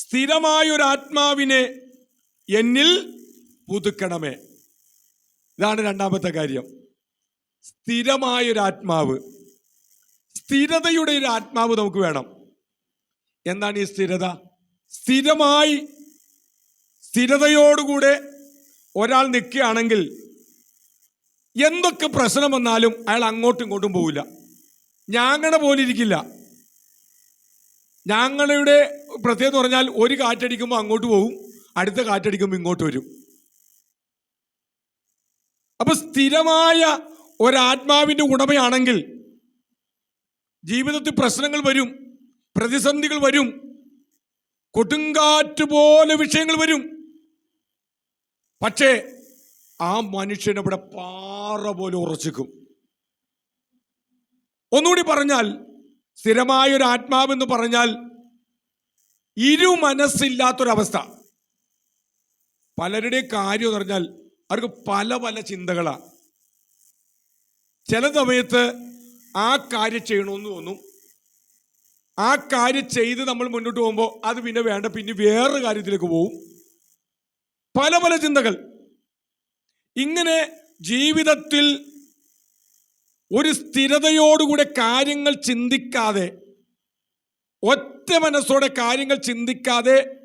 സ്ഥിരമായ ഒരു ആത്മാവിനെ എന്നിൽ പുതുക്കണമേ. ഇതാണ് രണ്ടാമത്തെ കാര്യം. സ്ഥിരമായ ഒരു ആത്മാവ് സ്ഥിരതയുടെ ഒരു ആത്മാവ് നമുക്ക് വേണം. എന്താണ് ഈ സ്ഥിരത? സ്ഥിരമായി സ്ഥിരതയോടുകൂടെ ഒരാൾ നിൽക്കുകയാണെങ്കിൽ എന്തൊക്കെ പ്രശ്നം വന്നാലും അയാൾ അങ്ങോട്ടും ഇങ്ങോട്ടും പോവില്ല. ഞാങ്ങണ പോലെ ഇരിക്കില്ല. ഞങ്ങളുടെ പ്രത്യേകത എന്ന് പറഞ്ഞാൽ ഒരു കാറ്റടിക്കുമ്പോൾ അങ്ങോട്ട് പോകും അടുത്ത കാറ്റടിക്കുമ്പോൾ ഇങ്ങോട്ട് വരും. അപ്പൊ സ്ഥിരമായ ഒരാത്മാവിന്റെ ഉടമയാണെങ്കിൽ ജീവിതത്തിൽ പ്രശ്നങ്ങൾ വരും പ്രതിസന്ധികൾ വരും കൊടുങ്കാറ്റ് പോലെ വിഷയങ്ങൾ വരും. പക്ഷേ ആ മനുഷ്യൻ അവിടെ പാറ പോലെ ഉറച്ചിക്കും. ഒന്നുകൂടി പറഞ്ഞാൽ സ്ഥിരമായ ഒരു ആത്മാവെന്ന് പറഞ്ഞാൽ ഇരു മനസ്സില്ലാത്തൊരവസ്ഥ പലരുടെയും കാര്യം എന്ന് പറഞ്ഞാൽ അവർക്ക് പല പല ചിന്തകളാണ് ചില സമയത്ത് ആ കാര്യം ചെയ്യണമെന്ന് തോന്നും. ആ കാര്യം ചെയ്ത് നമ്മൾ മുന്നോട്ട് പോകുമ്പോൾ അത് പിന്നെ വേണ്ട പിന്നെ വേറൊരു കാര്യത്തിലേക്ക് പോകും പല പല ചിന്തകൾ. ഇങ്ങനെ ജീവിതത്തിൽ ഒരു സ്ഥിരതയോടുകൂടെ കാര്യങ്ങൾ ചിന്തിക്കാതെ ഒറ്റ മനസ്സോടെ കാര്യങ്ങൾ ചിന്തിക്കാതെ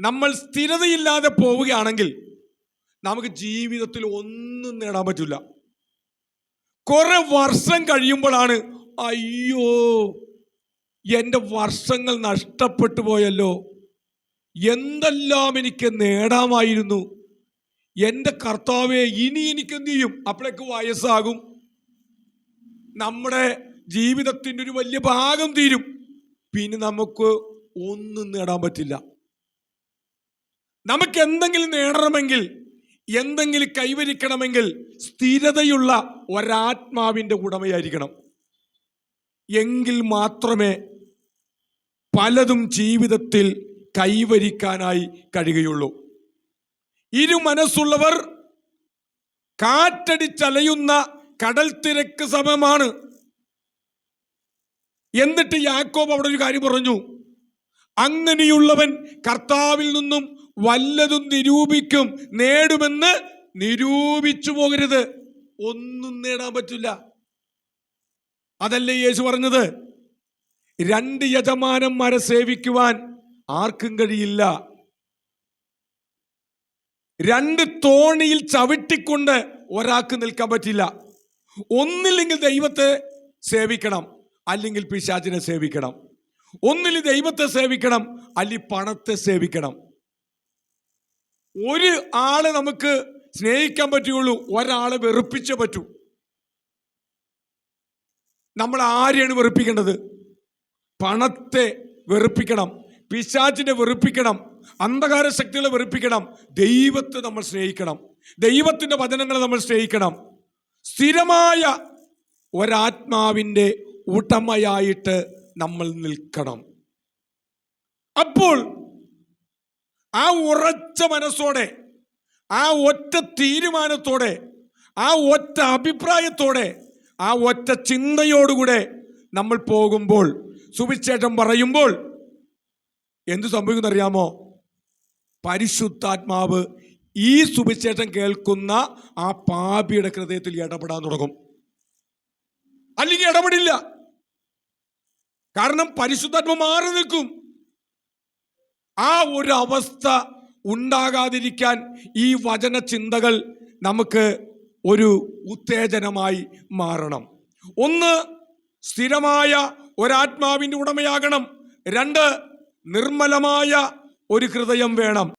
നമ്മൾ സ്ഥിരതയില്ലാതെ പോവുകയാണെങ്കിൽ നമുക്ക് ജീവിതത്തിൽ ഒന്നും നേടാൻ പറ്റില്ല. കുറെ വർഷം കഴിയുമ്പോഴാണ് അയ്യോ എന്റെ വർഷങ്ങൾ നഷ്ടപ്പെട്ടു പോയല്ലോ. എന്തെല്ലാം എനിക്ക് നേടാമായിരുന്നു. എന്റെ കർത്താവെ ഇനി എനിക്ക് എന്ത് ചെയ്യും? അപ്പോഴേക്ക് വയസ്സാകും. നമ്മുടെ ജീവിതത്തിന്റെ ഒരു വലിയ ഭാഗം തീരും. പിന്നെ നമുക്ക് ഒന്നും നേടാൻ പറ്റില്ല. നമുക്ക് എന്തെങ്കിലും നേടണമെങ്കിൽ എന്തെങ്കിലും കൈവരിക്കണമെങ്കിൽ സ്ഥിരതയുള്ള ഒരാത്മാവിന്റെ ഉടമയായിരിക്കണം. എങ്കിൽ മാത്രമേ പലതും ജീവിതത്തിൽ കൈവരിക്കാനായി കഴിയുകയുള്ളൂ. ഇരു മനസ്സുള്ളവർ കാറ്റടിച്ചലയുന്ന കടൽ തിരക്ക് സമയമാണ്. എന്നിട്ട് യാക്കോബ് അവിടെ ഒരു കാര്യം പറഞ്ഞു. അങ്ങനെയുള്ളവൻ കർത്താവിൽ നിന്നും വല്ലതും നിരൂപിക്കും നേടുമെന്ന് നിരൂപിച്ചു പോകരുത്. ഒന്നും നേടാൻ പറ്റില്ല. അതല്ലേ യേശു പറഞ്ഞത്? രണ്ട് യജമാനന്മാരെ സേവിക്കുവാൻ ആർക്കും കഴിയില്ല. രണ്ട് തോണിയിൽ ചവിട്ടിക്കൊണ്ട് ഒരാൾക്ക് നിൽക്കാൻ പറ്റില്ല. ഒന്നില്ലെങ്കിൽ ദൈവത്തെ സേവിക്കണം അല്ലെങ്കിൽ പിശാചിനെ സേവിക്കണം. ഒന്നിൽ ദൈവത്തെ സേവിക്കണം അല്ലെങ്കിൽ പണത്തെ സേവിക്കണം. ഒരു ആളെ നമുക്ക് സ്നേഹിക്കാൻ പറ്റുകയുള്ളൂ ഒരാളെ വെറുപ്പിച്ചേ പറ്റൂ. നമ്മൾ ആരെയാണ് വെറുപ്പിക്കേണ്ടത്? പണത്തെ വെറുപ്പിക്കണം പിശാചിനെ വെറുപ്പിക്കണം അന്ധകാര ശക്തികളെ വെറുപ്പിക്കണം ദൈവത്തെ നമ്മൾ സ്നേഹിക്കണം ദൈവത്തിന്റെ വചനങ്ങളെ നമ്മൾ സ്നേഹിക്കണം. സ്ഥിരമായ ഒരാത്മാവിന്റെ ഉടമയായിട്ട് നമ്മൾ നിൽക്കണം. അപ്പോൾ ആ ഉറച്ച മനസ്സോടെ ആ ഒറ്റ തീരുമാനത്തോടെ ആ ഒറ്റ അഭിപ്രായത്തോടെ ആ ഒറ്റ ചിന്തയോടുകൂടെ നമ്മൾ പോകുമ്പോൾ സുവിശേഷം പറയുമ്പോൾ എന്ത് സംഭവിക്കുന്നറിയാമോ പരിശുദ്ധാത്മാവ് ഈ സുവിശേഷം കേൾക്കുന്ന ആ പാപിയുടെ ഹൃദയത്തിൽ ഇടപെടാൻ തുടങ്ങും. അല്ലെങ്കിൽ ഇടപെടില്ല. കാരണം പരിശുദ്ധാത്മ മാറി നിൽക്കും. ആ ഒരു അവസ്ഥ ഉണ്ടാകാതിരിക്കാൻ ഈ വചന ചിന്തകൾ നമുക്ക് ഒരു ഉത്തേജനമായി മാറണം. ഒന്ന് സ്ഥിരമായ ഒരാത്മാവിന്റെ ഉടമയാകണം. രണ്ട് നിർമ്മലമായ ഒരു ഹൃദയം വേണം.